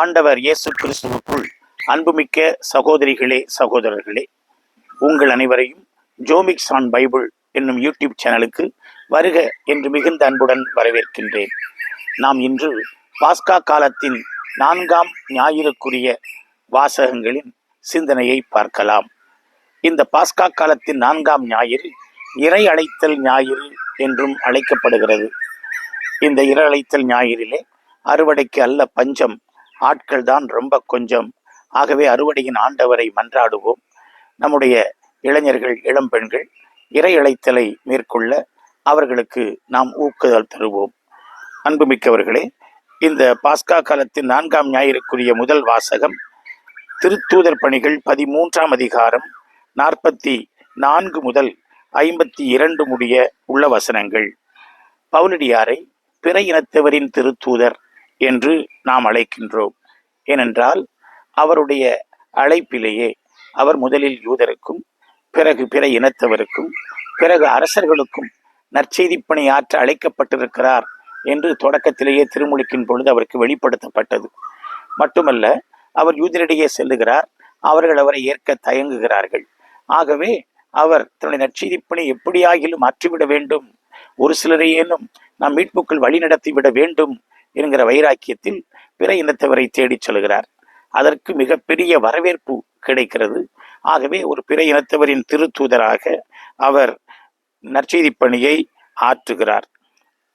ஆண்டவர் இயேசு கிறிஸ்துவுக்குள் அன்புமிக்க சகோதரிகளே சகோதரர்களே உங்கள் அனைவரையும் ஜோமிக்ஸ் ஆன் பைபிள் என்னும் யூடியூப் சேனலுக்கு வருக என்று மிகுந்த அன்புடன் வரவேற்கின்றேன். நாம் இன்று பாஸ்கா காலத்தின் நான்காம் ஞாயிறுக்குரிய வாசகங்களின் சிந்தனையை பார்க்கலாம். இந்த பாஸ்கா காலத்தின் நான்காம் ஞாயிறு இறை அழைத்தல் ஞாயிறு என்றும் அழைக்கப்படுகிறது. இந்த இறை அழைத்தல் ஞாயிறிலே அறுவடைக்கு அல்ல பஞ்சம் ஆட்கள் தான் ரொம்ப கொஞ்சம். ஆகவே அறுவடையின் ஆண்டவரை மன்றாடுவோம். நம்முடைய இளைஞர்கள் இளம்பெண்கள் இறை இழைத்தலை மேற்கொள்ள அவர்களுக்கு நாம் ஊக்குதல் தருவோம். அன்புமிக்கவர்களே இந்த பாஸ்கா காலத்தின் நான்காம் ஞாயிறுக்குரிய முதல் வாசகம் திருத்தூதர் பணிகள் பதிமூன்றாம் அதிகாரம் நாற்பத்தி நான்கு முதல் ஐம்பத்தி இரண்டு முடிய உள்ள வசனங்கள். பவுலடியாரை பிற இனத்தவரின் திருத்தூதர் என்று நாம் அழைக்கின்றோம். ஏனென்றால் அவருடைய அழைப்பிலேயே அவர் முதலில் யூதருக்கும் பிறகு பிற இனத்தவருக்கும் பிறகு அரசர்களுக்கும் நற்செய்தி பணி ஆற்ற அழைக்கப்பட்டிருக்கிறார் என்று தொடக்கத்திலேயே திருமுழுக்கின் பொழுது அவருக்கு வெளிப்படுத்தப்பட்டது. மட்டுமல்ல அவர் யூதரிடையே செல்லுகிறார் அவர்கள் அவரை ஏற்க தயங்குகிறார்கள். ஆகவே அவர் தன்னுடைய நற்செய்தி பணி எப்படியாகிலும் மாற்றிவிட வேண்டும். ஒரு சிலரையேனும் நாம் மீட்புக்குள் வழி நடத்தி விட வேண்டும் என்கிற வைராக்கியத்தில் பிற இனத்தவரை தேடிச் செல்கிறார். அதற்கு மிகப்பெரிய வரவேற்பு கிடைக்கிறது. ஆகவே ஒரு பிற இனத்தவரின் திருத்தூதராக அவர் நற்செய்தி பணியை ஆற்றுகிறார்.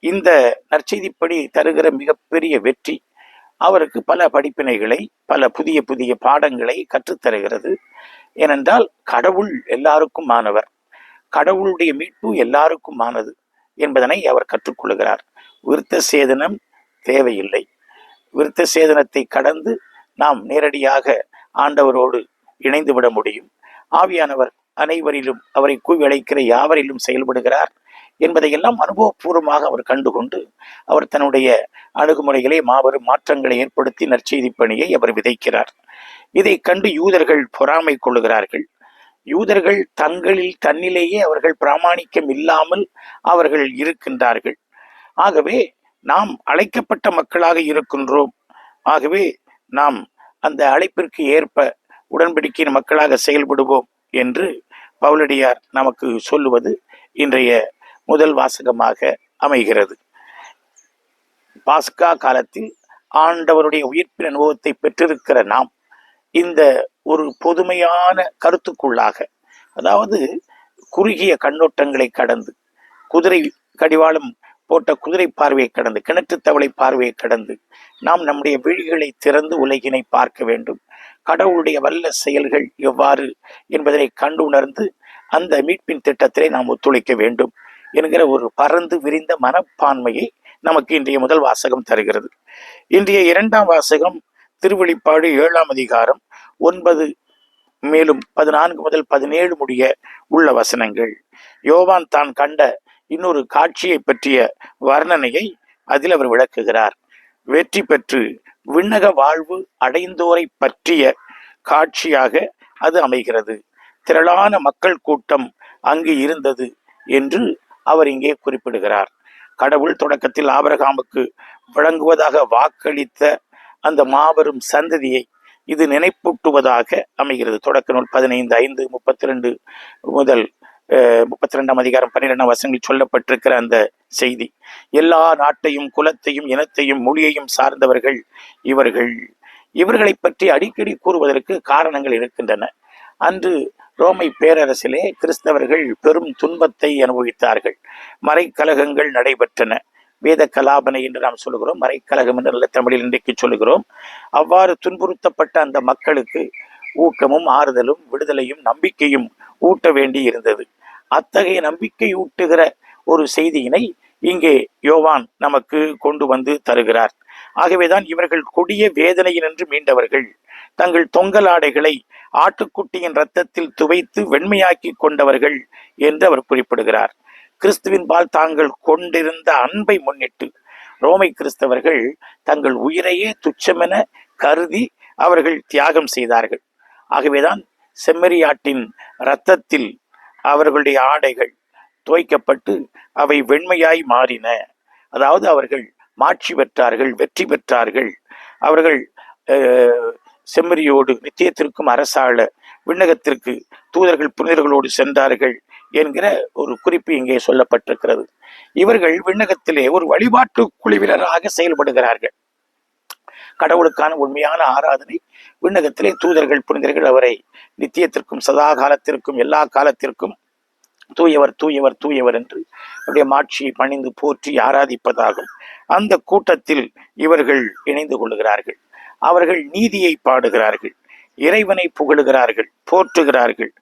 இந்த நற்செய்தி பணி தருகிற மிகப்பெரிய வெற்றி அவருக்கு பல படிப்பினைகளை பல புதிய புதிய பாடங்களை கற்றுத்தருகிறது. ஏனென்றால் கடவுள் எல்லாருக்கும் மாணவர் கடவுளுடைய மீட்பு எல்லாருக்கும் ஆனது என்பதனை அவர் கற்றுக்கொள்கிறார். விருத்த சேதனம் தேவையில்லை. விருத்த சேதனத்தை கடந்து நாம் நேரடியாக ஆண்டவரோடு இணைந்து விட முடியும். ஆவியானவர் அனைவரிலும் அவரை கூவி அழைக்கிற யாவரிலும் செயல்படுகிறார் என்பதையெல்லாம் அனுபவபூர்வமாக அவர் கண்டுகொண்டு அவர் தன்னுடைய அணுகுமுறைகளை மாபெரும் மாற்றங்களை ஏற்படுத்தி நற்செய்தி பணியை அவர் விதைக்கிறார். இதை கண்டு யூதர்கள் பொறாமை கொள்கிறார்கள் யூதர்கள் தங்களில் தன்னிலேயே அவர்கள் பிராமாணிக்கம் இல்லாமல் அவர்கள் இருக்கின்றார்கள். ஆகவே நாம் அழைக்கப்பட்ட மக்களாக இருக்கின்றோம். ஆகவே நாம் அந்த அழைப்பிற்கு ஏற்ப உடன்படிக்கையின் மக்களாக செயல்படுவோம் என்று பவுலடியார் நமக்கு சொல்லுவது இன்றைய முதல் வாசகமாக அமைகிறது. பாஸ்கா காலத்தில் ஆண்டவருடைய உயிர்ப்பின் அனுபவத்தை பெற்றிருக்கிற நாம் இந்த ஒரு பொதுமையான கருத்துக்குள்ளாக அதாவது குறுகிய கண்ணோட்டங்களை கடந்து குதிரை கடிவாளம் போட்ட குதிரை பார்வையை கடந்து கிணற்று தவளை பார்வையை கடந்து நாம் நம்முடைய விழிகளை திறந்து உலகினை பார்க்க வேண்டும். கடவுளுடைய வல்ல செயல்கள் எவ்வாறு என்பதனை கண்டு உணர்ந்து அந்த மீட்பின் திட்டத்திலே நாம் ஒத்துழைக்க வேண்டும் என்கிற ஒரு பறந்து விரிந்த மனப்பான்மையை நமக்கு இன்றைய முதல் வாசகம் தருகிறது. இன்றைய இரண்டாம் வாசகம் திருவெளிப்பாடு ஏழாம் அதிகாரம் ஒன்பது மேலும் பதினான்கு முதல் பதினேழு முடிய உள்ள வசனங்கள். யோவான் தான் கண்ட இன்னொரு காட்சியை பற்றிய வர்ணனையை அதில் அவர் விளக்குகிறார். வெற்றி பெற்று விண்ணக வாழ்வு அடைந்தோரை பற்றிய காட்சியாக அது அமைகிறது. திரளான மக்கள் கூட்டம் அங்கு இருந்தது என்று அவர் இங்கே குறிப்பிடுகிறார். கடவுள் தொடக்கத்தில் ஆபரகாமுக்கு வழங்குவதாக வாக்களித்த அந்த மாபெரும் சந்ததியை இது நினைப்பூட்டுவதாக அமைகிறது. தொடக்க நூல் பதினைந்து ஐந்து முப்பத்தி ரெண்டு முதல் முப்பத்தி ரெண்டாம் அதிகாரம் பன்னிரெண்டாம் வசங்களில் சொல்லப்பட்டிருக்கிற அந்த செய்தி. எல்லா நாட்டையும் குலத்தையும் இனத்தையும் மொழியையும் சார்ந்தவர்கள் இவர்கள். இவர்களை பற்றி அடிக்கடி கூறுவதற்கு காரணங்கள் இருக்கின்றன. அன்று ரோமை பேரரசிலே கிறிஸ்தவர்கள் பெரும் துன்பத்தை அனுபவித்தார்கள். மறைக்கலகங்கள் நடைபெற்றன. வேத கலாபனை என்று நாம் சொல்லுகிறோம். மறைக்கலகம் என்று நல்ல தமிழில் இன்றைக்கு சொல்லுகிறோம். அவ்வாறு துன்புறுத்தப்பட்ட அந்த மக்களுக்கு ஊக்கமும் ஆறுதலும் விடுதலையும் நம்பிக்கையும் ஊட்ட வேண்டி இருந்தது. அத்தகைய நம்பிக்கை ஊட்டுகிற ஒரு செய்தியினை இங்கே யோவான் நமக்கு கொண்டு வந்து தருகிறார். ஆகவேதான் இவர்கள் கொடிய வேதனையினின்று மீண்டவர்கள். தங்கள் தொங்கல் ஆடைகளை ஆட்டுக்குட்டியின் ரத்தத்தில் துவைத்து வெண்மையாக்கி கொண்டவர்கள் என்று அவர் குறிப்பிடுகிறார். கிறிஸ்துவின் பால் தாங்கள் கொண்டிருந்த அன்பை முன்னிட்டு ரோமை கிறிஸ்தவர்கள் தங்கள் உயிரையே துச்சமென கருதி அவர்கள் தியாகம் செய்தார்கள். ஆகவேதான் செம்மறியாட்டின் இரத்தத்தில் அவர்களுடைய ஆடைகள் துவைக்கப்பட்டு அவை வெண்மையாய் மாறின. அதாவது அவர்கள் மாட்சி பெற்றார்கள் வெற்றி பெற்றார்கள். அவர்கள் அஹ், செம்மறியோடு நித்தியத்திற்கும் அரசாள விண்ணகத்திற்கு தூதர்கள் புனிதர்களோடு சென்றார்கள் என்கிற ஒரு குறிப்பு இங்கே சொல்லப்பட்டிருக்கிறது. இவர்கள் விண்ணகத்திலே ஒரு வழிபாட்டு குழுவினராக செயல்படுகிறார்கள். கடவுளுக்கான உண்மையான ஆராதனை விண்ணகத்திலே தூதர்கள் புனிதர்கள் அவரை நித்தியத்திற்கும் சதா காலத்திற்கும் எல்லா காலத்திற்கும் தூயவர் தூயவர் தூயவர் என்று அவருடைய மாட்சியை பணிந்து போற்றி ஆராதிப்பதாகும். அந்த கூட்டத்தில் இவர்கள் இணைந்து கொள்கிறார்கள் அவர்கள் நீதியை பாடுகிறார்கள். இறைவனை புகழுகிறார்கள் போற்றுகிறார்கள்.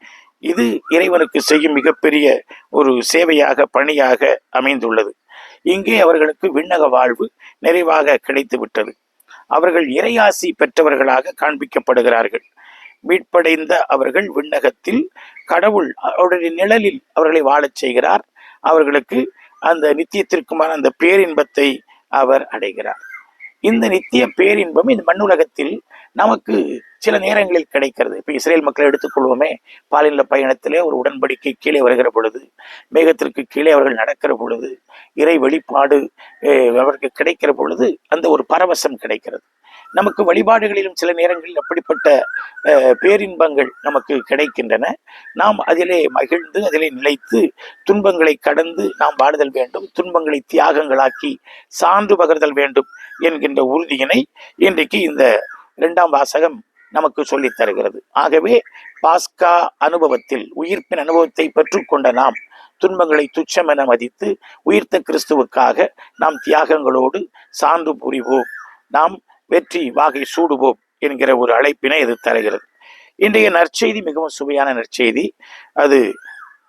இது இறைவனுக்கு செய்யும் மிகப்பெரிய ஒரு சேவையாக பணியாக அமைந்துள்ளது. இங்கே அவர்களுக்கு விண்ணக வாழ்வு நிறைவாக கிடைத்து விட்டது அவர்கள் இறையாசி பெற்றவர்களாக காண்பிக்கப்படுகிறார்கள். மீட்படைந்த அவர்கள் விண்ணகத்தில் கடவுள் அவருடைய நிழலில் அவர்களை வாழச் செய்கிறார். அவர்களுக்கு அந்த நித்தியத்திற்குமான அந்த பேரின்பத்தை அவர் அடைகிறார். இந்த நித்திய பேரின்பம் இந்த மண்ணுலகத்தில் நமக்கு சில நேரங்களில் கிடைக்கிறது. இப்போ இஸ்ரேல் மக்களை எடுத்துக்கொள்வோமே. பாலின பயணத்திலே ஒரு உடன்படிக்கை கீழே வருகிற பொழுது மேகத்திற்கு கீழே அவர்கள் நடக்கிற பொழுது இறை வெளிப்பாடு அஹ், அவருக்கு கிடைக்கிற பொழுது அந்த ஒரு பரவசம் கிடைக்கிறது. நமக்கு வழிபாடுகளிலும் சில நேரங்களில் அப்படிப்பட்ட பேரின்பங்கள் நமக்கு கிடைக்கின்றன. நாம் அதிலே மகிழ்ந்து அதிலே நிலைத்து துன்பங்களை கடந்து நாம் வாடுதல் வேண்டும். துன்பங்களை தியாகங்களாக்கி சான்று பகர்தல் வேண்டும் என்கின்ற உறுதியினை இன்றைக்கு இந்த இரண்டாம் வாசகம் நமக்கு சொல்லித் தருகிறது. ஆகவே பாஸ்கா அனுபவத்தில் உயிர்ப்பின் அனுபவத்தை பெற்றுக்கொண்ட நாம் துன்பங்களை துச்சமென மதித்து உயிர்த்த கிறிஸ்துவுக்காக நாம் தியாகங்களோடு சான்று புரிவோம். நாம் வெற்றி வாகை சூடுவோம் என்கிற ஒரு அழைப்பினை இது தருகிறது. இன்றைய நற்செய்தி மிகவும் சுவையான நற்செய்தி. அது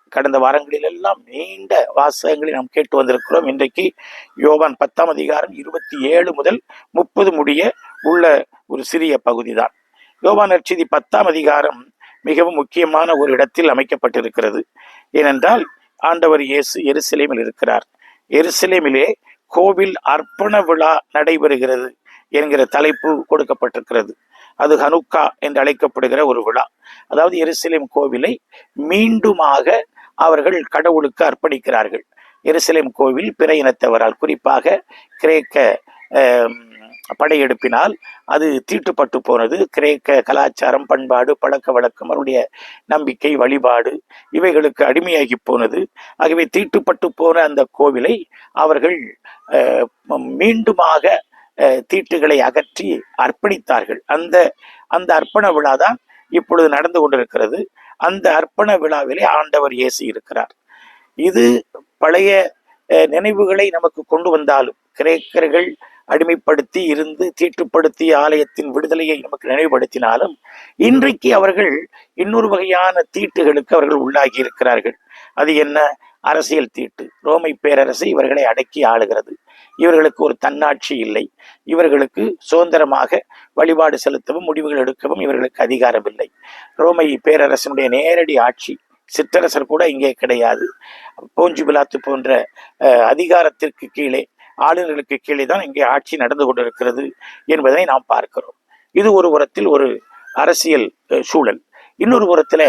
கடந்த வாரங்களிலெல்லாம் நீண்ட வாசகங்களை நாம் கேட்டு வந்திருக்கிறோம். இன்றைக்கு யோவான் பத்தாம் அதிகாரம் இருபத்தி ஏழு முதல் முப்பது முடிய உள்ள ஒரு சிறிய பகுதி தான் யோவான் நற்செய்தி பத்தாம் அதிகாரம் மிகவும் முக்கியமான ஒரு இடத்தில் அமைக்கப்பட்டிருக்கிறது. ஏனென்றால் ஆண்டவர் இயேசு எருசலேமில் இருக்கிறார். எருசலேமிலே கோவில் அர்ப்பண விழா நடைபெறுகிறது. என்கிற தலைப்பு கொடுக்கப்பட்டிருக்கிறது. அது ஹனுக்கா என்று அழைக்கப்படுகிற ஒரு விழா. அதாவது எருசலேம் கோவிலை மீண்டுமாக அவர்கள் கடவுளுக்கு அர்ப்பணிக்கிறார்கள். எருசலேம் கோவில் பிற இனத்தவரால் குறிப்பாக கிரேக்க படையெடுப்பினால் அது தீட்டுப்பட்டு போனது. கிரேக்க கலாச்சாரம் பண்பாடு பழக்க வழக்கம் அவருடைய நம்பிக்கை வழிபாடு இவைகளுக்கு அடிமையாகி போனது. ஆகவே தீட்டுப்பட்டு போன அந்த கோவிலை அவர்கள் மீண்டுமாக தீட்டுகளை அகற்றி அர்ப்பணித்தார்கள். அந்த அந்த அர்ப்பண விழா தான் இப்பொழுது நடந்து கொண்டிருக்கிறது. அந்த அர்ப்பண விழாவிலே ஆண்டவர் இயேசு இருக்கிறார். இது பழைய நினைவுகளை நமக்கு கொண்டு வந்தாலும் கிரேக்கர்கள் அடிமைப்படுத்தி இருந்து தீட்டுப்படுத்திய ஆலயத்தின் விடுதலையை நமக்கு நினைவுபடுத்தினாலும் இன்றைக்கு அவர்கள் இன்னொரு வகையான தீட்டுகளுக்கு அவர்கள் உள்ளாகி இருக்கிறார்கள். அது என்ன? அரசியல் தீட்டு. ரோமை பேரரசு இவர்களை அடக்கி ஆளுகிறது. இவர்களுக்கு ஒரு தன்னாட்சி இல்லை. இவர்களுக்கு சுதந்திரமாக வழிபாடு செலுத்தவும் முடிவுகள் எடுக்கவும் இவர்களுக்கு அதிகாரம் இல்லை ரோமை பேரரசனுடைய நேரடி ஆட்சி சிற்றரசர் கூட இங்கே கிடையாது. போஞ்சு பிலாத்து போன்ற அதிகாரத்திற்கு கீழே ஆளுநர்களுக்கு கீழே தான் இங்கே ஆட்சி நடந்து கொண்டிருக்கிறது என்பதை நாம் பார்க்கிறோம். இது ஒரு புறத்தில் ஒரு அரசியல் சூழல். இன்னொரு புறத்தில்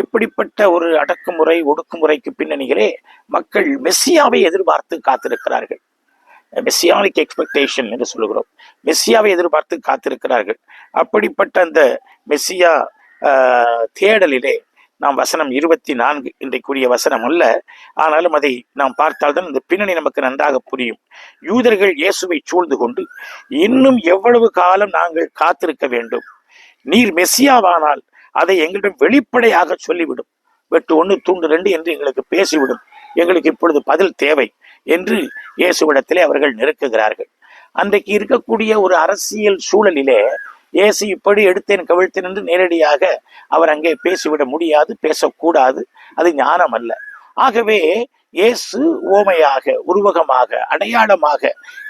இப்படிப்பட்ட ஒரு அடக்குமுறை ஒடுக்குமுறைக்கு பின்னணியிலே மக்கள் மெஸ்ஸியாவை எதிர்பார்த்து காத்திருக்கிறார்கள். மெஸ்ஸியானிக் எக்ஸ்பெக்டேஷன் என்று சொல்லுகிறோம். மெஸ்ஸியாவை எதிர்பார்த்து காத்திருக்கிறார்கள். அப்படிப்பட்ட அந்த மெஸ்ஸியா தேடலிலே நாம் வசனம் இருபத்தி நான்கு இன்றைக்குரிய வசனம் அல்ல. ஆனாலும் அதை நாம் பார்த்தால்தான் இந்த பின்னணி நமக்கு நன்றாக புரியும். யூதர்கள் இயேசுவை சூழ்ந்து கொண்டு இன்னும் எவ்வளவு காலம் நாங்கள் காத்திருக்க வேண்டும்? நீர் மெஸ்ஸியாவானால் அதை எங்களிடம் வெளிப்படையாக சொல்லிவிடும். வெட்டு ஒன்று தூண்டு ரெண்டு என்று எங்களுக்கு பேசிவிடும். எங்களுக்கு இப்பொழுது பதில் தேவை என்று இயேசுவிடத்திலே அவர்கள் நெருக்குகிறார்கள். அன்றைக்கு இருக்கக்கூடிய ஒரு அரசியல் சூழலிலே இயேசு இப்படி எடுத்தேன் கவிழ்த்தேன் என்று நேரடியாக அவர் அங்கே பேசிவிட முடியாது பேசக்கூடாது. அது ஞானம் அல்ல ஆகவே இயேசு ஓமையாக உருவகமாக அடையாளமாக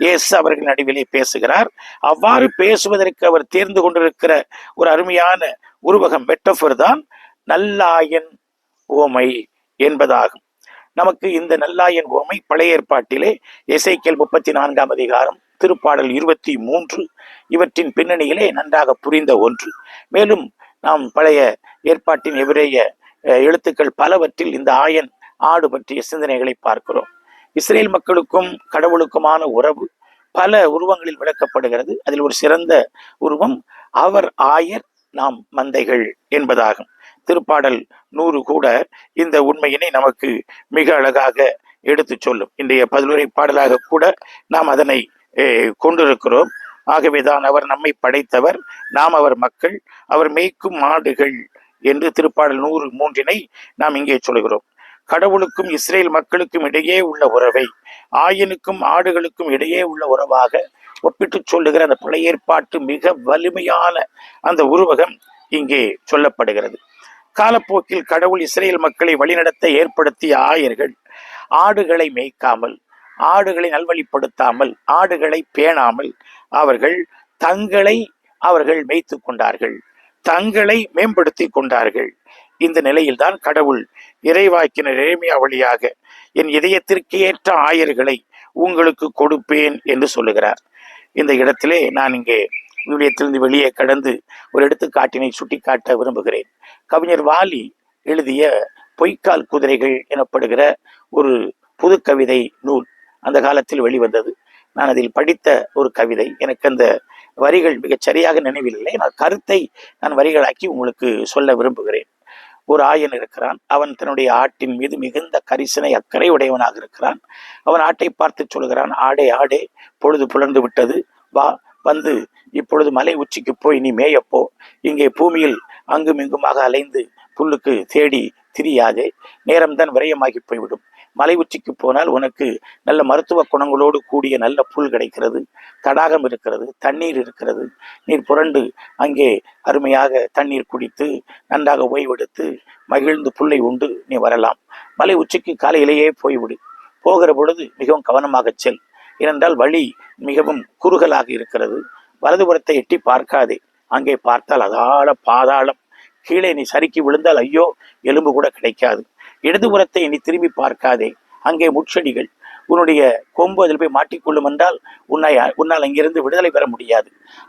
இயேசு அவர்கள் நடுவிலே பேசுகிறார். அவ்வாறு பேசுவதற்கு அவர் தேர்ந்து கொண்டிருக்கிற ஒரு அருமையான உருவகம் மெட்டஃபர் தான் நல்லாயன் ஓமை என்பதாகும். நமக்கு இந்த நல்லாயன் ஓமை பழைய ஏற்பாட்டிலே எசைக்கேல் முப்பத்தி நான்காம் அதிகாரம் திருப்பாடல் இருபத்தி மூன்று இவற்றின் பின்னணியிலே நன்றாக புரிந்த ஒன்று. மேலும் நாம் பழைய ஏற்பாட்டின் எபிரேய எழுத்துக்கள் பலவற்றில் இந்த ஆயன் ஆடு பற்றிய சிந்தனைகளை பார்க்கிறோம். இஸ்ரேல் மக்களுக்கும் கடவுளுக்குமான உறவு பல உருவங்களில் விளக்கப்படுகிறது. அதில் ஒரு சிறந்த உருவம் அவர் ஆயர் நாம் மந்தைகள் என்பதாகும். திருப்பாடல் நூறு கூட இந்த உண்மையினை நமக்கு மிக அழகாக எடுத்துச் சொல்லும். இன்றைய பதிலுரை பாடலாக கூட நாம் அதனை கொண்டிருக்கிறோம். ஆகவேதான் அவர் நம்மை படைத்தவர். நாம் அவர் மக்கள் அவர் மேய்க்கும் மாடுகள் என்று திருப்பாடல் நூறு மூன்றினை நாம் இங்கே சொல்கிறோம். கடவுளுக்கும் இஸ்ரேல் மக்களுக்கும் இடையே உள்ள உறவை ஆயனுக்கும் ஆடுகளுக்கும் இடையே உள்ள உறவாக ஒப்பிட்டு சொல்லுகிற அந்த பழைய ஏற்பாட்டு மிக வலிமையான அந்த உருவகம் இங்கே சொல்லப்படுகிறது. காலப்போக்கில் கடவுள் இஸ்ரேல் மக்களை வழிநடத்த ஏற்படுத்திய ஆயர்கள் ஆடுகளை மேய்க்காமல் ஆடுகளை நல்வழிப்படுத்தாமல் ஆடுகளை பேணாமல் அவர்கள் தங்களை அவர்கள் மேய்த்து கொண்டார்கள். தங்களை மேம்படுத்தி கொண்டார்கள். இந்த நிலையில்தான் கடவுள் இறைவாக்கின இறைமையா வழியாக என் இதயத்திற்கு ஏற்ற ஆயர்களை உங்களுக்கு கொடுப்பேன் என்று சொல்லுகிறார். இந்த இடத்திலே நான் இங்கே விவிலியத்திலிருந்து வெளியே கடந்து ஒரு எடுத்துக்காட்டினை சுட்டிக்காட்ட விரும்புகிறேன். கவிஞர் வாலி எழுதிய பொய்க்கால் குதிரைகள் எனப்படுகிற ஒரு புது கவிதை நூல் அந்த காலத்தில் வெளிவந்தது. நான் அதில் படித்த ஒரு கவிதை. எனக்கு அந்த வரிகள் மிகச் சரியாக நினைவில் நான் கருத்தை நான் வரிகளாக்கி உங்களுக்கு சொல்ல விரும்புகிறேன். ஒரு ஆயன் இருக்கிறான். அவன் தன்னுடைய ஆட்டின் மீது மிகுந்த கரிசனை அக்கறை உடையவனாக இருக்கிறான். அவன் ஆட்டை பார்த்து சொல்கிறான் ஆடே ஆடே பொழுது புலர்ந்து விட்டது. வா வந்து இப்பொழுது மலை உச்சிக்கு போய் நீ மேயப்போ. இங்கே பூமியில் அங்குமிங்குமாக அலைந்து புல்லுக்கு தேடி திரியாதே. நேரம்தான் விரயமாகி போய்விடும். மலை உச்சிக்கு போனால் உனக்கு நல்ல மருத்துவ குணங்களோடு கூடிய நல்ல புல் கிடைக்கிறது தடாகம் இருக்கிறது தண்ணீர் இருக்கிறது. நீர் புரண்டு அங்கே அருமையாக தண்ணீர் குடித்து நன்றாக ஓய்வெடுத்து மகிழ்ந்து புல்லை உண்டு நீ வரலாம். மலை உச்சிக்கு காலையிலேயே போய்விடு. போகிற பொழுது மிகவும் கவனமாக செல். ஏனென்றால் வழி மிகவும் குறுகலாக இருக்கிறது. வலதுபுறத்தை எட்டி பார்க்காதே. அங்கே பார்த்தால் அதாள பாதாளம். கீழே நீ சறுக்கி விழுந்தால் ஐயோ எலும்பு கூட கிடைக்காது. இடதுபுறத்தை நீ திரும்பி பார்க்காதே. அங்கே முட்செடிகள். உன்னுடைய கொம்பு அதில் போய் மாட்டிக்கொள்ளும் என்றால் உன்னை உன்னால் அங்கிருந்து விடுதலை பெற முடியாது.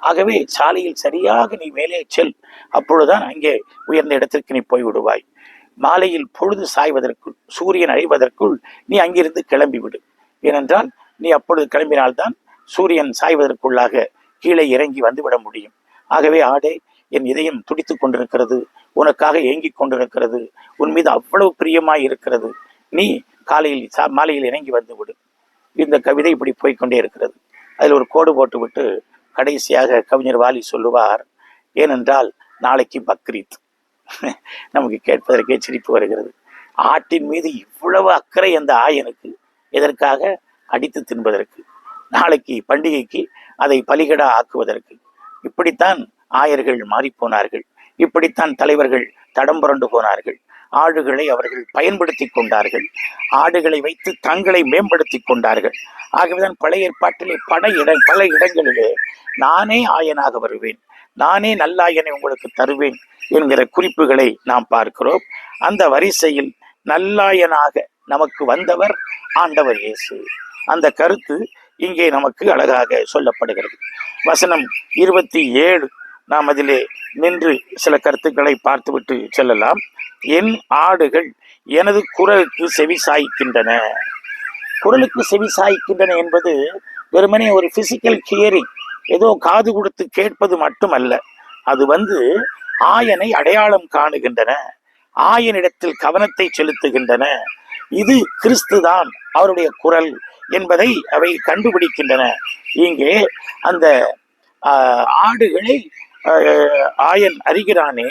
ஆகவே சாலையில் சரியாக நீ மேலே செல். அப்பொழுதுதான் அங்கே உயர்ந்த இடத்திற்கு நீ போய் விடுவாய். மாலையில் பொழுது சாய்வதற்குள் சூரியன் அழிவதற்குள் நீ அங்கிருந்து கிளம்பி விடு ஏனென்றால் நீ அப்பொழுது கிளம்பினால்தான் சூரியன் சாய்வதற்குள்ளாக கீழே இறங்கி வந்துவிட முடியும். ஆகவே ஆடே என் இதயம் துடித்துக் கொண்டிருக்கிறது. உனக்காக ஏங்கிக் கொண்டிருக்கிறது. உன் மீது அவ்வளவு பிரியமாய் இருக்கிறது. நீ காலையில் சா- மாலையில் இறங்கி வந்து விடு இந்த கவிதை இப்படி போய்க்கொண்டே இருக்கிறது. அதில் ஒரு கோடு போட்டுவிட்டு கடைசியாக கவிஞர் வாலி சொல்லுவார் ஏனென்றால் நாளைக்கு பக்ரீத். நமக்கு கேட்பதற்கே சிரிப்பு வருகிறது. ஆட்டின் மீது இவ்வளவு அக்கறை அந்த ஆயனுக்கு எதற்காக? அடித்து தின்பதற்கு. நாளைக்கு பண்டிகைக்கு அதை பலிகடா ஆக்குவதற்கு. இப்படித்தான் ஆயர்கள் மாறிப்போனார்கள். இப்படித்தான் தலைவர்கள் தடம் புரண்டு போனார்கள். ஆடுகளை அவர்கள் பயன்படுத்தி கொண்டார்கள். ஆடுகளை வைத்து தங்களை மேம்படுத்தி கொண்டார்கள். ஆகவேதான் பழைய ஏற்பாட்டிலே பல இட பல இடங்களிலே நானே ஆயனாக வருவேன். நானே நல்லாயனை உங்களுக்கு தருவேன் என்கிற குறிப்புகளை நாம் பார்க்கிறோம். அந்த வரிசையில் நல்லாயனாக நமக்கு வந்தவர் ஆண்டவர் இயேசு. அந்த கருத்து இங்கே நமக்கு அழகாக சொல்லப்படுகிறது. வசனம் இருபத்தி ஏழு நாம் அதிலே நின்று சில கருத்துக்களை பார்த்துவிட்டு செல்லலாம். என் ஆடுகள் எனது குரலுக்கு செவி சாய்க்கின்றன. குரலுக்கு செவி சாய்க்கின்றன என்பது வெறுமனே ஒரு பிசிக்கல் ஹியரிங் ஏதோ காது கொடுத்து கேட்பது மட்டுமல்ல. அது வந்து ஆயனை அடையாளம் காணுகின்றன. ஆயனிடத்தில் கவனத்தை செலுத்துகின்றன. இது கிறிஸ்து தான் அவருடைய குரல் என்பதை அவை கண்டுபிடிக்கின்றன. இங்கே அந்த ஆடுகளை ஆயன் அறிகிறானே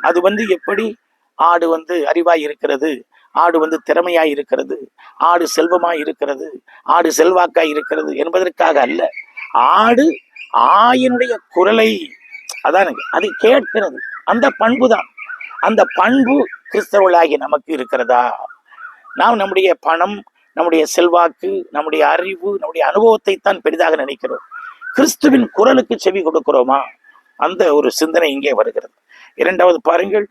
அது வந்து எப்படி? ஆடு வந்து அறிவாய் இருக்கிறது ஆடு வந்து திறமையாய் இருக்கிறது ஆடு செல்வமாய் இருக்கிறது ஆடு செல்வாக்காய் இருக்கிறது என்பதற்காக அல்ல. ஆடு ஆயனுடைய குரலை அதான் அது கேட்கிறது. அந்த பண்பு தான். அந்த பண்பு கிறிஸ்தவர்களாகி நமக்கு இருக்கிறதா? நாம் நம்முடைய பணம் நம்முடைய செல்வாக்கு நம்முடைய அறிவு நம்முடைய அனுபவத்தை தான் பெரிதாக நினைக்கிறோம். கிறிஸ்துவின் குரலுக்கு செவி கொடுக்கிறோமா? அந்த ஒரு சிந்தனை இங்கே வருகிறது. இரண்டாவது பாருங்கள்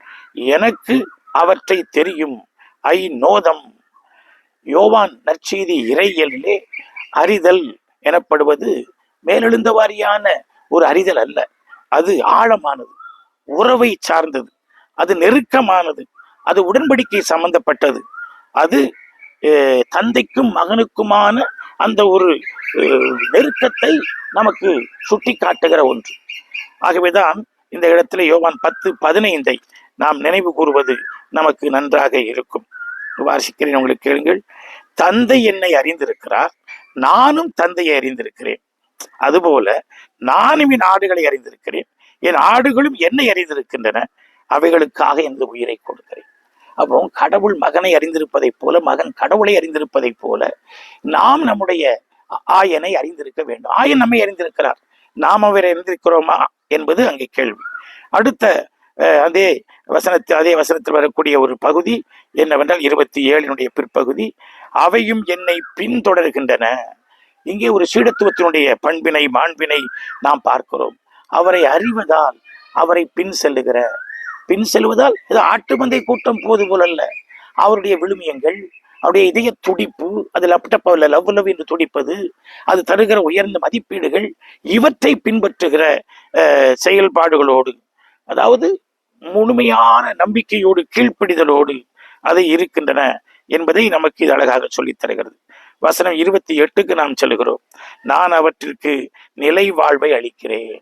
எனக்கு அவற்றை தெரியும். ஐ நோதம். யோவான் நற்செய்தி இறையலிலே அறிதல் எனப்படுவது மேலெழுந்த வாரியான ஒரு அறிதல் அல்ல. அது ஆழமானது உறவை சார்ந்தது அது நெருக்கமானது அது உடன்படிக்கை சம்பந்தப்பட்டது. அது தந்தைக்கும் மகனுக்குமான அந்த ஒரு நெருக்கத்தை நமக்கு சுட்டி காட்டுகிற ஒன்று. ஆகவேதான் இந்த இடத்துல யோவான் பத்து பதினைந்தை நாம் நினைவு கூறுவது நமக்கு நன்றாக இருக்கும். வாசிக்கிறேன் உங்களுக்கு கேளுங்கள். தந்தை என்னை அறிந்திருக்கிறார் நானும் தந்தையை அறிந்திருக்கிறேன். அதுபோல நானும் என் ஆடுகளை அறிந்திருக்கிறேன். என் ஆடுகளும் என்னை அறிந்திருக்கின்றன அவைகளுக்காக எனது உயிரை கொடுக்கிறேன். அப்போ கடவுள் மகனை அறிந்திருப்பதைப் போல மகன் கடவுளை அறிந்திருப்பதைப் போல நாம் நம்முடைய ஆயனை அறிந்திருக்க வேண்டும். ஆயன் நம்மை அறிந்திருக்கிறார். நாம் அவரை அறிந்திருக்கிறோமா என்பது அங்கே கேள்வி. அடுத்த அதே வசனத்தில் அதே வசனத்தில் வரக்கூடிய ஒரு பகுதி என்னவென்றால் இருபத்தி ஏழினுடைய பிற்பகுதி அவையும் என்னை பின்தொடர்கின்றன. இங்கே ஒரு சீடத்துவத்தினுடைய பண்பினை மாண்பினை நாம் பார்க்கிறோம். அவரை அறிவதால் அவரை பின் செல்லுகிற. பின் செல்வதால் இது ஆட்டு மந்தை கூட்டம் போது போலல்ல. அவருடைய விழுமியங்கள் அவருடைய இதய துடிப்பு அது லப்டப்ப லவ் லவ் என்று துடிப்பது அது தருகிற உயர்ந்த மதிப்பீடுகள் இவற்றை பின்பற்றுகிற செயல்பாடுகளோடு அதாவது முழுமையான நம்பிக்கையோடு கீழ்ப்பிடிதலோடு அது இருக்கின்றன என்பதை நமக்கு இது அழகாக சொல்லித் தருகிறது. வசனம் இருபத்தி எட்டுக்கு நாம் செல்கிறோம். நான் அவற்றிற்கு நிலை வாழ்வை அளிக்கிறேன்.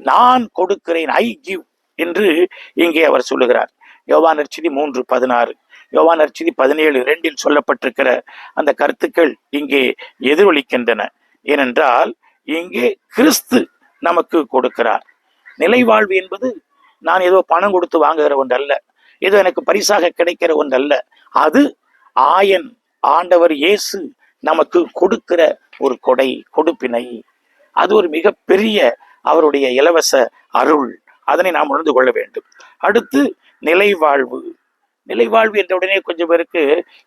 நான் கொடுக்கிறேன் ஐ கிவ் என்று இங்கே அவர் சொல்லுகிறார். யோவான் மூன்று பதினாறு. யோவான் அர்ச்சிதி பதினேழு ரெண்டில் சொல்லப்பட்டிருக்கிற அந்த கருத்துக்கள் இங்கே எதிரொலிக்கின்றன. ஏனென்றால் இங்கே கிறிஸ்து நமக்கு கொடுக்கிறார். நிலை வாழ்வு என்பது நான் ஏதோ பணம் கொடுத்து வாங்குகிற ஒன்றல்ல ஏதோ எனக்கு பரிசாக கிடைக்கிற ஒன்று அல்ல அது ஆயன் ஆண்டவர் இயேசு நமக்கு கொடுக்கிற ஒரு கொடை கொடுப்பினை. அது ஒரு மிகப்பெரிய அவருடைய இலவச அருள். அதனை நாம் உணர்ந்து கொள்ள வேண்டும். அடுத்து நிலை நிலை வாழ்வு என்ற உடனே கொஞ்சம் பேருக்கு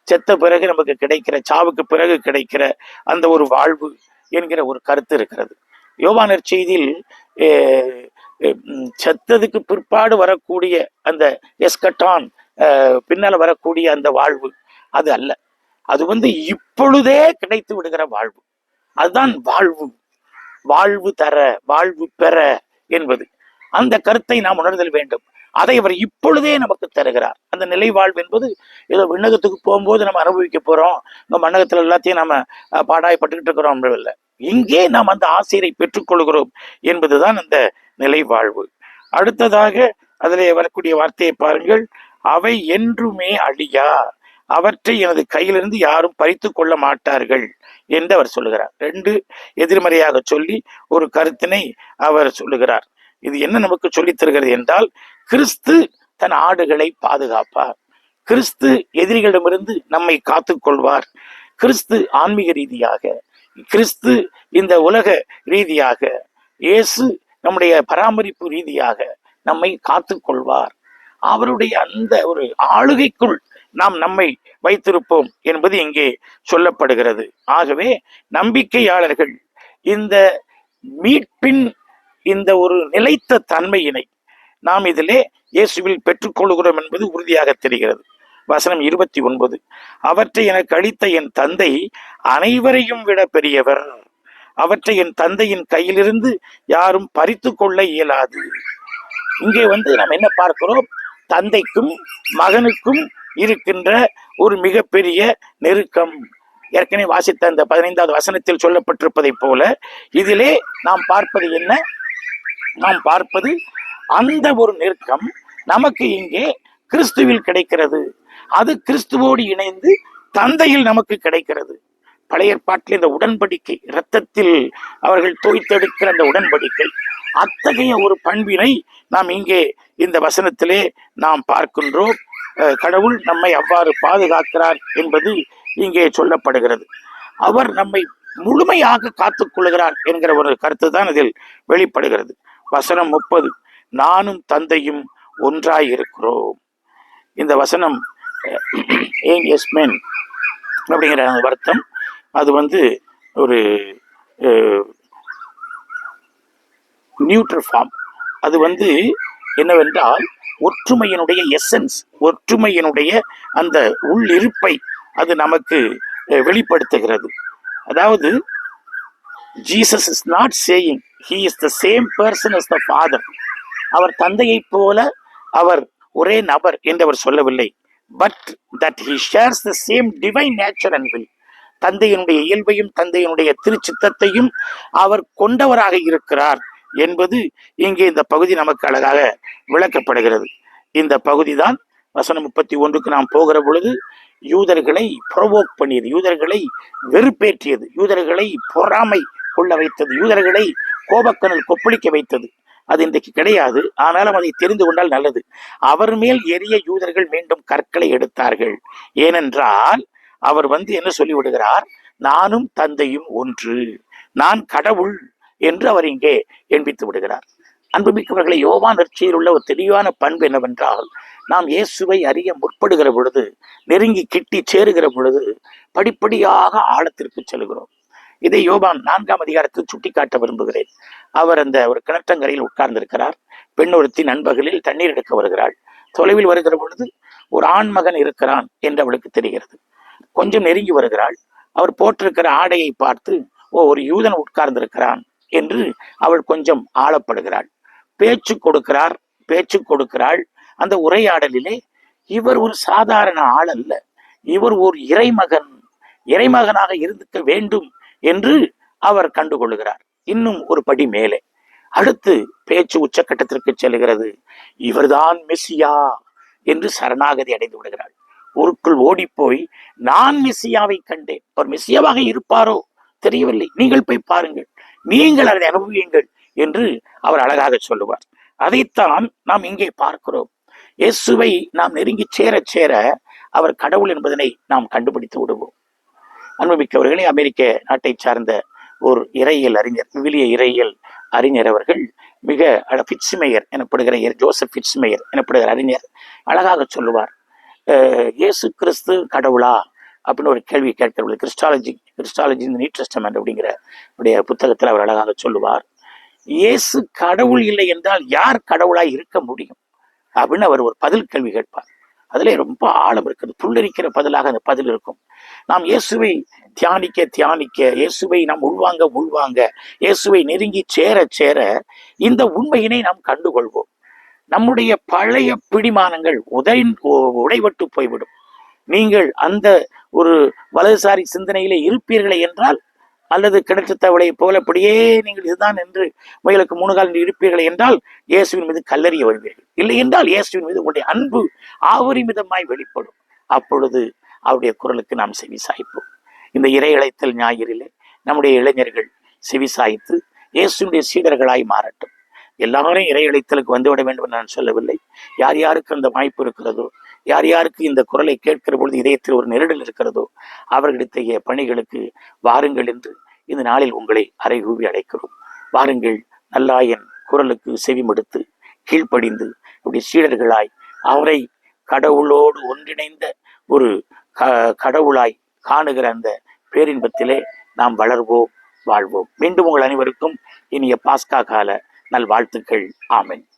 செத்த பிறகு நமக்கு கிடைக்கிற சாவுக்கு பிறகு கிடைக்கிற அந்த ஒரு வாழ்வு என்கிற ஒரு கருத்து இருக்கிறது. யோவானர் செய்தியில் செத்ததுக்கு பிற்பாடு வரக்கூடிய அந்த எஸ்கட்டான் பின்னால் பின்னால வரக்கூடிய அந்த வாழ்வு அது அல்ல. அது வந்து இப்பொழுதே கிடைத்து விடுகிற வாழ்வு. அதுதான் வாழ்வு. வாழ்வு தர வாழ்வு பெற என்பது. அந்த கருத்தை நாம் உணர்தல் வேண்டும். அதை அவர் இப்பொழுதே நமக்கு தருகிறார். அந்த நிலை வாழ்வு என்பது ஏதோ விண்ணகத்துக்கு போகும்போது நம்ம அனுபவிக்க போறோம். இந்த மண்ணகத்துல எல்லாத்தையும் நம்ம பாடாயப்பட்டுக்கிட்டு இருக்கிறோம் இல்லை இங்கே நாம் அந்த ஆசிரியரை பெற்றுக்கொள்கிறோம் என்பதுதான் அந்த நிலை வாழ்வு. அடுத்ததாக அதிலே வரக்கூடிய வார்த்தையை பாருங்கள். அவை என்றுமே அழியா அவற்றை எனது கையிலிருந்து யாரும் பறித்து கொள்ள மாட்டார்கள் என்று அவர் சொல்லுகிறார். ரெண்டு எதிர்மறையாக சொல்லி ஒரு கருத்தினை அவர் சொல்லுகிறார். இது என்ன நமக்கு சொல்லித் தருகிறது என்றால் கிறிஸ்து தன் ஆடுகளை பாதுகாப்பார். கிறிஸ்து எதிரிகளிடமிருந்து நம்மை காத்து கொள்வார் கிறிஸ்து ஆன்மீக ரீதியாக கிறிஸ்து இந்த உலக ரீதியாக இயேசு நம்முடைய பராமரிப்பு ரீதியாக நம்மை காத்து கொள்வார் அவருடைய அந்த ஒரு ஆளுகைக்குள் நாம் நம்மை வைத்திருப்போம் என்பது இங்கே சொல்லப்படுகிறது. ஆகவே நம்பிக்கையாளர்கள் இந்த மீட்பின் இந்த ஒரு நிலைத்த தன்மையினை நாம் இதிலே இயேசுவில் பெற்றுக்கொள்கிறோம் என்பது உறுதியாக தெரிகிறது. வசனம் இருபத்தி ஒன்பது. அவற்றை எனக்கு அளித்த என் தந்தை அனைவரையும் விட பெரியவர். அவற்றை என் தந்தையின் கையிலிருந்து யாரும் பறித்து கொள்ள இயலாது. இங்கே வந்து நாம் என்ன பார்க்கிறோம்? தந்தைக்கும் மகனுக்கும் இருக்கின்ற ஒரு மிகப்பெரிய நெருக்கம். ஏற்கனவே வாசித்த அந்த பதினைந்தாவது வசனத்தில் சொல்லப்பட்டிருப்பதைப் போல இதிலே நாம் பார்ப்பது என்ன? நாம் பார்ப்பது அந்த ஒரு நெருக்கம் நமக்கு இங்கே கிறிஸ்துவில் கிடைக்கிறது. அது கிறிஸ்துவோடு இணைந்து தந்தையில் நமக்கு கிடைக்கிறது. பழைய பாட்டில் இந்த உடன்படிக்கை இரத்தத்தில் அவர்கள் தோய்த்தெடுக்கிற அந்த உடன்படிக்கை அத்தகைய ஒரு பண்பினை நாம் இங்கே இந்த வசனத்திலே நாம் பார்க்கின்றோம். கடவுள் நம்மை அவ்வாறு பாதுகாக்கிறார் என்பது இங்கே சொல்லப்படுகிறது. அவர் நம்மை முழுமையாக காத்துக் கொள்கிறார் என்கிற ஒரு கருத்து தான் இதில் வெளிப்படுகிறது. வசனம் முப்பது நானும் தந்தையும் ஒன்றாயிருக்கிறோம். இந்த வசனம் ஏன் எஸ்மென் அப்படிங்கிற அந்த வருத்தம் அது வந்து ஒரு நியூட்ரல் ஃபார்ம். அது வந்து என்னவென்றால் ஒற்றுமையினுடைய எசன்ஸ் ஒற்றுமையினுடைய அந்த உள்ளிருப்பை அது நமக்கு வெளிப்படுத்துகிறது. அதாவது Jesus is not saying he is the same person is the father அவர் தந்தையைப் போல அவர் ஒரே நபர் என்று அவர் சொல்லவில்லை. But that he shares the same divine nature and will தந்தையினுடைய இயல்பையும் தந்தையினுடைய திருச்சித்தத்தையும் அவர் கொண்டவராக இருக்கிறார் என்பது இங்கே இந்த பகுதி நமக்கு அழகாக விளக்கப்படுகிறது. இந்த பகுதி தான் வசனம் முப்பத்தி ஒன்றுக்கு நாம் போகிற பொழுது யூதர்களை ப்ரொவோக் பண்ணியது யூதர்களை வெறுப்பேற்றியது யூதர்களை பொறாமை கொள்ள வைத்தது யூதர்களை கோபக்கனல் கொப்பளிக்க வைத்தது. அது இன்றைக்கு கிடையாது. ஆனாலும் அதை தெரிந்து கொண்டால் நல்லது. அவர் மேல் எரிய யூதர்கள் மீண்டும் கற்களை எடுத்தார்கள். ஏனென்றால் அவர் வந்து என்ன சொல்லிவிடுகிறார்? நானும் தந்தையும் ஒன்று. நான் கடவுள் என்று அவர் இங்கே எண்பித்து விடுகிறார். அன்புமிக்கவர்களை யோவான் நற்செய்தியில் உள்ள ஒரு தெளிவான பண்பு என்னவென்றால் நாம் இயேசுவை அறிய முற்படுகிற பொழுது நெருங்கி கிட்டி சேருகிற பொழுது படிப்படியாக ஆழத்திற்கு செல்கிறோம். இதை யோபான் நான்காம் அதிகாரத்தில் சுட்டிக்காட்ட விரும்புகிறேன். அவர் அந்த ஒரு கிணற்றங்கரையில் உட்கார்ந்திருக்கிறார். பெண் ஒருத்தி நண்பகலில் தண்ணீர் எடுக்க வருகிறாள். தொலைவில் வருகிற பொழுது ஒரு ஆண் மகன் இருக்கிறான் என்று அவளுக்கு தெரிகிறது. கொஞ்சம் நெருங்கி வருகிறாள். அவர் போட்டிருக்கிற ஆடையை பார்த்து ஓ ஒரு யூதன் உட்கார்ந்திருக்கிறான் என்று அவள் கொஞ்சம் ஆளப்படுகிறாள் பேச்சு கொடுக்கிறார் பேச்சு கொடுக்கிறாள். அந்த உரையாடலிலே இவர் ஒரு சாதாரண ஆள் அல்ல. இவர் ஒரு இறைமகன். இறைமகனாக இருந்துக்க வேண்டும் என்று அவர் கண்டுகொள்கிறார். இன்னும் ஒரு படி மேலே. அடுத்து பேச்சு உச்சக்கட்டத்திற்கு செல்கிறது. இவர்தான் மெஸ்ஸியா என்று சரணாகதி அடைந்து விடுகிறாள். ஊருக்குள் ஓடிப்போய் நான் மெஸ்ஸியாவை கண்டேன். அவர் மெஸ்ஸியாவாக இருப்பாரோ? தெரியவில்லை. நீங்கள் போய் பாருங்கள். நீங்கள் அதை அனுபவியுங்கள் என்று அவர் அழகாக சொல்லுவார். அதைத்தான் நாம் இங்கே பார்க்கிறோம். இயேசுவை நாம் நெருங்கி சேர சேர அவர் கடவுள் என்பதனை நாம் கண்டுபிடித்து விடுவோம். அன்புமிக்கவர்களே அமெரிக்க நாட்டை சார்ந்த ஒரு இறையியல் அறிஞர் விவிலிய இறையியல் அறிஞர் அவர்கள் மிக ஃபிட்ஸ்மேயர் எனப்படுகிற ஜோசப் ஃபிட்ஸ்மேயர் எனப்படுகிற அறிஞர் அழகாக சொல்லுவார். இயேசு கிறிஸ்து கடவுளா? அப்படின்னு ஒரு கேள்வி கேட்கிறவர்கள் கிறிஸ்டாலஜி கிறிஸ்டாலஜி இந்த நீட் டெஸ்டமெண்ட் அப்படிங்கிற உடைய புத்தகத்தில் அவர் அழகாக சொல்லுவார். இயேசு கடவுள் இல்லை என்றால் யார் கடவுளாய் இருக்க முடியும்? அப்படின்னு அவர் ஒரு பதில் கேள்வி கேட்பார். அதிலே ரொம்ப ஆழம் இருக்குது. புல்லரிக்கிற பதிலாக அந்த பதில் இருக்கும். நாம் இயேசுவை தியானிக்க தியானிக்க இயேசுவை நாம் உள்வாங்க உள்வாங்க இயேசுவை நெருங்கி சேர சேர இந்த உண்மையினை நாம் கண்டுகொள்வோம். நம்முடைய பழைய பிடிமானங்கள் உதை உடைபட்டு போய்விடும். நீங்கள் அந்த ஒரு வலதுசாரி சிந்தனையிலே இருப்பீர்களே என்றால் அல்லது கிணற்று தவளை போல அப்படியே நீங்கள் இதுதான் என்று முயலுக்கு மூணு கால் இருப்பீர்கள் என்றால் இயேசுவின் மீது கல்லறிய வருவீர்கள். இல்லை என்றால் இயேசுவின் மீது உங்களுடைய அன்பு ஆவரிமிதமாய் வெளிப்படும். அப்பொழுது அவருடைய குரலுக்கு நாம் செவி சாய்ப்போம் இந்த இறை இழைத்தல் ஞாயிறிலே நம்முடைய இளைஞர்கள் செவி சாய்த்து இயேசுடைய சீடர்களாய் மாறட்டும். எல்லாரும் இறை இழைத்தலுக்கு வந்துவிட வேண்டும் என்று நான் சொல்லவில்லை. யார் யாருக்கு அந்த வாய்ப்பு இருக்கிறதோ யார் யாருக்கு இந்த குரலை கேட்கிற பொழுது இதயத்தில் ஒரு நெருடல் இருக்கிறதோ அவர்களிடத்தைய பணிகளுக்கு வாருங்கள் என்று இந்த நாளில் உங்களை அறைகூவி அழைக்கிறோம். வாருங்கள் நல்லாயன் குரலுக்கு செவிமடுத்து கீழ்ப்படிந்து அப்படி சீடர்களாய் அவரை கடவுளோடு ஒன்றிணைந்த ஒரு க- கடவுளாய் காணுகிற அந்த பேரின்பத்திலே நாம் வளர்வோம் வாழ்வோம். மீண்டும் உங்கள் அனைவருக்கும் இனிய பாஸ்கா கால நல்வாழ்த்துக்கள். ஆமன்.